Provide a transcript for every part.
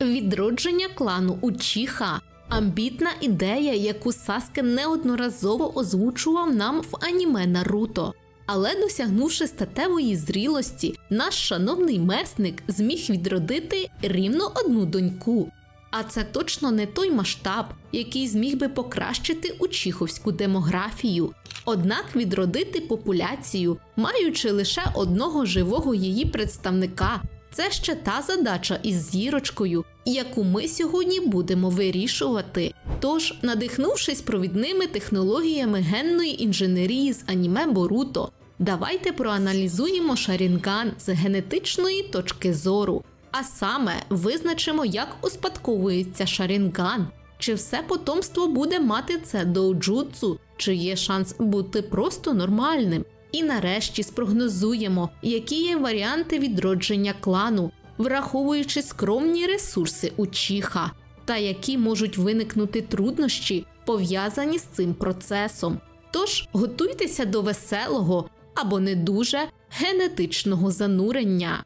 Відродження клану Учіха амбітна ідея, яку Саске неодноразово озвучував нам в аніме Наруто. Але досягнувши статевої зрілості, наш шановний месник зміг відродити рівно одну доньку. А це точно не той масштаб, який зміг би покращити учіховську демографію. Однак відродити популяцію, маючи лише одного живого її представника, це ще та задача із зірочкою, яку ми сьогодні будемо вирішувати. Тож, надихнувшись провідними технологіями генної інженерії з аніме Боруто, давайте проаналізуємо Шарінган з генетичної точки зору. А саме визначимо, як успадковується Шарінган, чи все потомство буде мати це доуджутсу, чи є шанс бути просто нормальним. І нарешті спрогнозуємо, які є варіанти відродження клану, враховуючи скромні ресурси Учіха, та які можуть виникнути труднощі, пов'язані з цим процесом. Тож готуйтеся до веселого або не дуже генетичного занурення.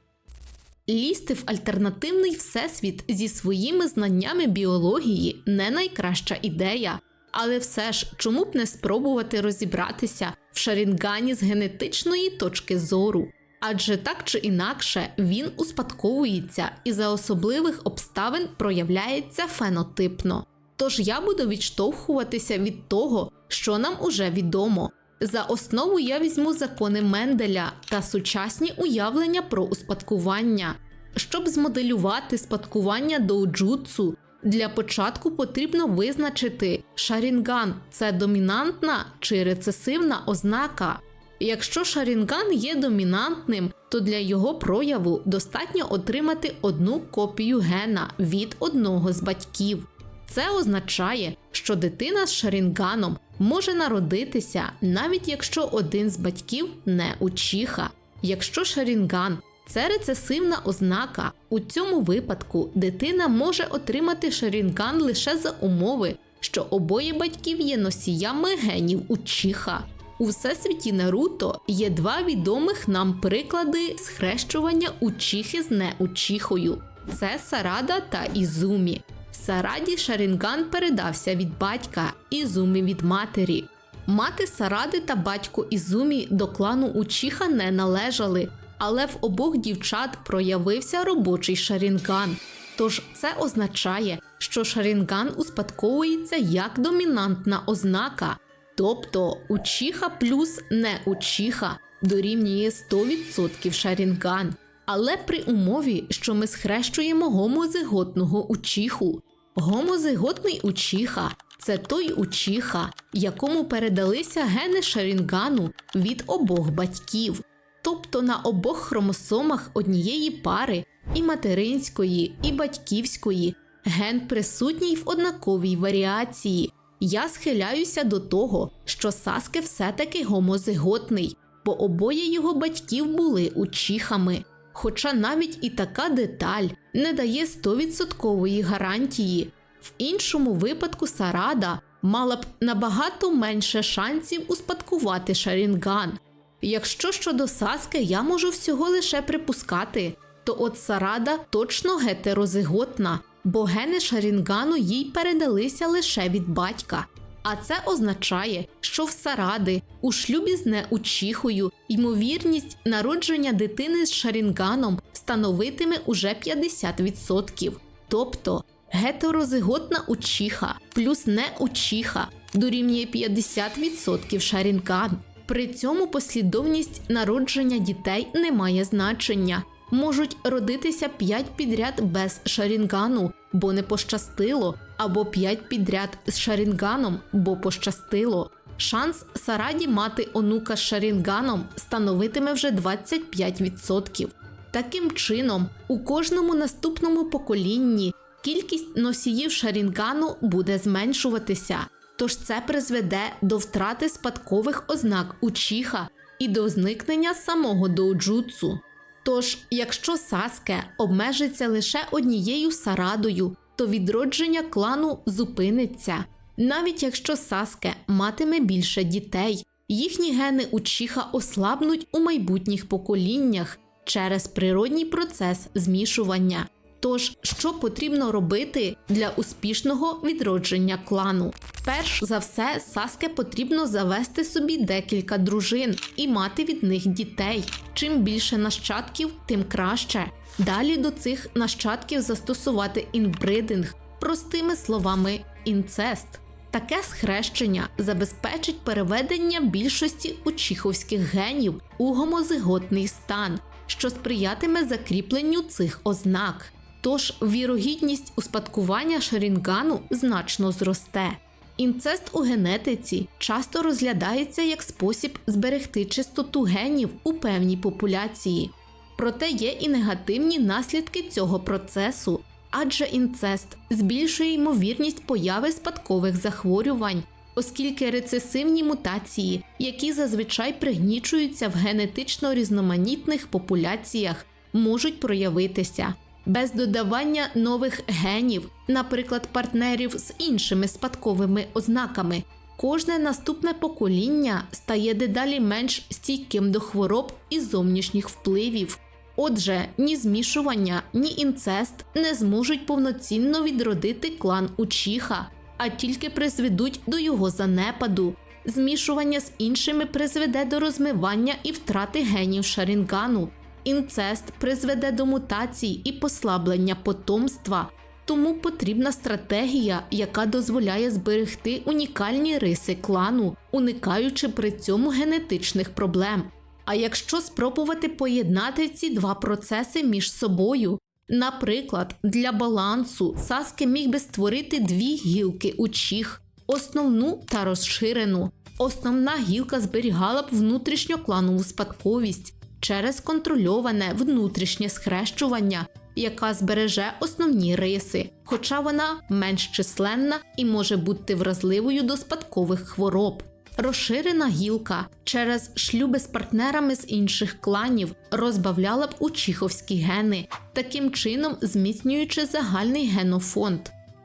Лізти в альтернативний всесвіт зі своїми знаннями біології не найкраща ідея, але все ж чому б не спробувати розібратися в шарінгані з генетичної точки зору? Адже так чи інакше він успадковується і за особливих обставин проявляється фенотипно. Тож я буду відштовхуватися від того, що нам уже відомо. За основу я візьму закони Менделя та сучасні уявлення про успадкування. Щоб змоделювати спадкування доуджутсу, для початку потрібно визначити, шарінган це домінантна чи рецесивна ознака. Якщо шарінган є домінантним, то для його прояву достатньо отримати одну копію гена від одного з батьків. Це означає, що дитина з шарінганом може народитися, навіть якщо один з батьків не учіха. Якщо шарінган це рецесивна ознака, у цьому випадку дитина може отримати шарінган лише за умови, що обоє батьків є носіями генів учіха. У всесвіті Наруто є два відомих нам приклади схрещування учіхи з неучіхою: це Сарада та Ізумі. Сараді Шарінган передався від батька, Ізумі від матері. Мати Саради та батько Ізумі до клану Учіха не належали, але в обох дівчат проявився робочий шарінган. Тож це означає, що шарінган успадковується як домінантна ознака, тобто учіха плюс не учіха дорівнює 100% шарінган. Але при умові, що ми схрещуємо гомозиготного учіху. Гомозиготний учіха це той учіха, якому передалися гени шарінгану від обох батьків, тобто на обох хромосомах однієї пари і материнської, і батьківської ген присутній в однаковій варіації. Я схиляюся до того, що Саске все-таки гомозиготний, бо обоє його батьків були учіхами. Хоча навіть і така деталь не дає 100% гарантії. В іншому випадку Сарада мала б набагато менше шансів успадкувати Шарінган. Якщо щодо Саске я можу всього лише припускати, то от Сарада точно гетерозиготна, бо гени Шарінгану їй передалися лише від батька. А це означає, що в Саради у шлюбі з неучіхою ймовірність народження дитини з Шарінганом становитиме уже 50%. Тобто гетерозиготна учіха плюс неучіха дорівнює 50% Шарінган. При цьому послідовність народження дітей не має значення. Можуть родитися 5 підряд без шарінгану, бо не пощастило, або 5 підряд з шарінганом, бо пощастило. Шанс Сараді мати онука з шарінганом становитиме вже 25%. Таким чином, у кожному наступному поколінні кількість носіїв шарінгану буде зменшуватися. Тож це призведе до втрати спадкових ознак учіха і до зникнення самого доуджутсу. Тож, якщо Саске обмежиться лише однією сарадою, то відродження клану зупиниться. Навіть якщо Саске матиме більше дітей, їхні гени учіха ослабнуть у майбутніх поколіннях через природній процес змішування. Тож, що потрібно робити для успішного відродження клану? Перш за все, Саске потрібно завести собі декілька дружин і мати від них дітей. Чим більше нащадків, тим краще. Далі до цих нащадків застосувати інбридинг, простими словами, інцест. Таке схрещення забезпечить переведення більшості учіховських генів у гомозиготний стан, що сприятиме закріпленню цих ознак. Тож вірогідність успадкування шарінгану значно зросте. Інцест у генетиці часто розглядається як спосіб зберегти чистоту генів у певній популяції. Проте є і негативні наслідки цього процесу, адже інцест збільшує ймовірність появи спадкових захворювань, оскільки рецесивні мутації, які зазвичай пригнічуються в генетично різноманітних популяціях, можуть проявитися. Без додавання нових генів, наприклад, партнерів з іншими спадковими ознаками, кожне наступне покоління стає дедалі менш стійким до хвороб і зовнішніх впливів. Отже, ні змішування, ні інцест не зможуть повноцінно відродити клан Учіха, а тільки призведуть до його занепаду. Змішування з іншими призведе до розмивання і втрати генів Шарінгану. Інцест призведе до мутацій і послаблення потомства, тому потрібна стратегія, яка дозволяє зберегти унікальні риси клану, уникаючи при цьому генетичних проблем. А якщо спробувати поєднати ці два процеси між собою, наприклад, для балансу Саске міг би створити дві гілки учіх, основну та розширену. Основна гілка зберігала б внутрішньокланову спадковість через контрольоване внутрішнє схрещування, яка збереже основні риси, хоча вона менш численна і може бути вразливою до спадкових хвороб. Розширена гілка через шлюби з партнерами з інших кланів розбавляла б учіховські гени, таким чином зміцнюючи загальний генофонд.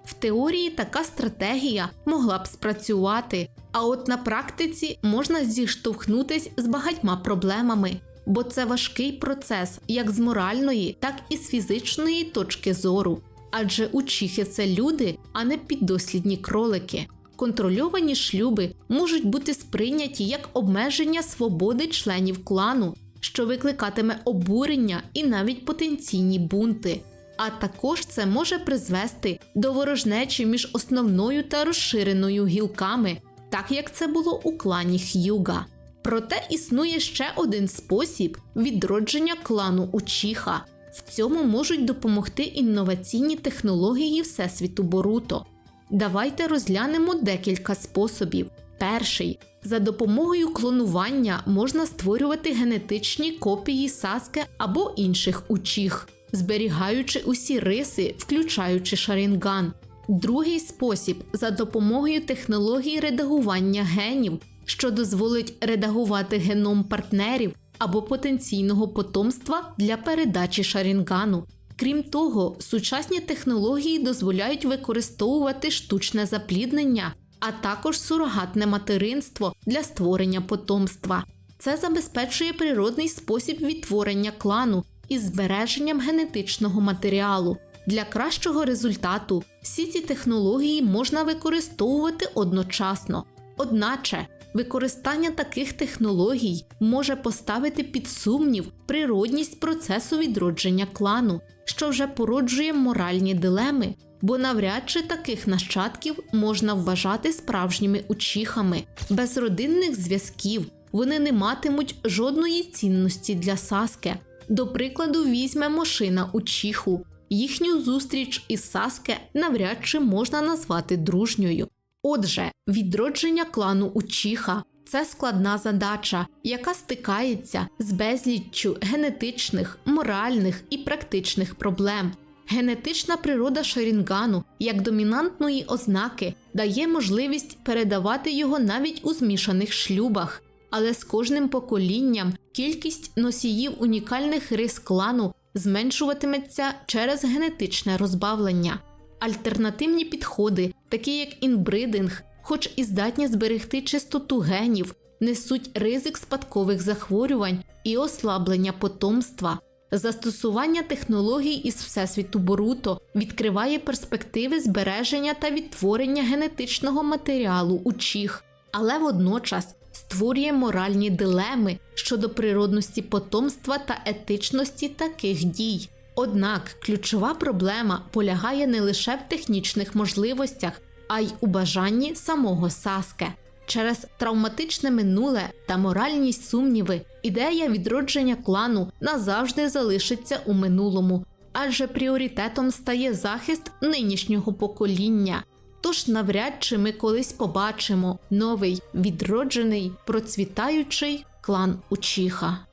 В теорії така стратегія могла б спрацювати, а от на практиці можна зіштовхнутись з багатьма проблемами, бо це важкий процес як з моральної, так і з фізичної точки зору. Адже учіхи це люди, а не піддослідні кролики. Контрольовані шлюби можуть бути сприйняті як обмеження свободи членів клану, що викликатиме обурення і навіть потенційні бунти. А також це може призвести до ворожнечі між основною та розширеною гілками, так як це було у клані Х'юга. Проте існує ще один спосіб відродження клану Учіха. В цьому можуть допомогти інноваційні технології Всесвіту Боруто. Давайте розглянемо декілька способів. Перший за допомогою клонування можна створювати генетичні копії саске або інших учіх, зберігаючи усі риси, включаючи шарінган. Другий спосіб за допомогою технології редагування генів, що дозволить редагувати геном партнерів або потенційного потомства для передачі шарінгану. Крім того, сучасні технології дозволяють використовувати штучне запліднення, а також сурогатне материнство для створення потомства. Це забезпечує природний спосіб відтворення клану із збереженням генетичного матеріалу. Для кращого результату всі ці технології можна використовувати одночасно. Одначе використання таких технологій може поставити під сумнів природність процесу відродження клану, що вже породжує моральні дилеми, бо навряд чи таких нащадків можна вважати справжніми учіхами. Без родинних зв'язків вони не матимуть жодної цінності для Саске. До прикладу, візьмемо шина Учіху. Їхню зустріч із Саске навряд чи можна назвати дружньою. Отже, відродження клану Учіха це складна задача, яка стикається з безліччю генетичних, моральних і практичних проблем. Генетична природа шарінгану як домінантної ознаки дає можливість передавати його навіть у змішаних шлюбах, але з кожним поколінням кількість носіїв унікальних рис клану зменшуватиметься через генетичне розбавлення. Альтернативні підходи, такі як інбридинг, хоч і здатні зберегти чистоту генів, несуть ризик спадкових захворювань і ослаблення потомства. Застосування технологій із всесвіту Боруто відкриває перспективи збереження та відтворення генетичного матеріалу у чих, але водночас створює моральні дилеми щодо природності потомства та етичності таких дій. Однак ключова проблема полягає не лише в технічних можливостях, а й у бажанні самого Саске. Через травматичне минуле та моральні сумніви ідея відродження клану назавжди залишиться у минулому, адже пріоритетом стає захист нинішнього покоління. Тож навряд чи ми колись побачимо новий відроджений процвітаючий клан Учіха.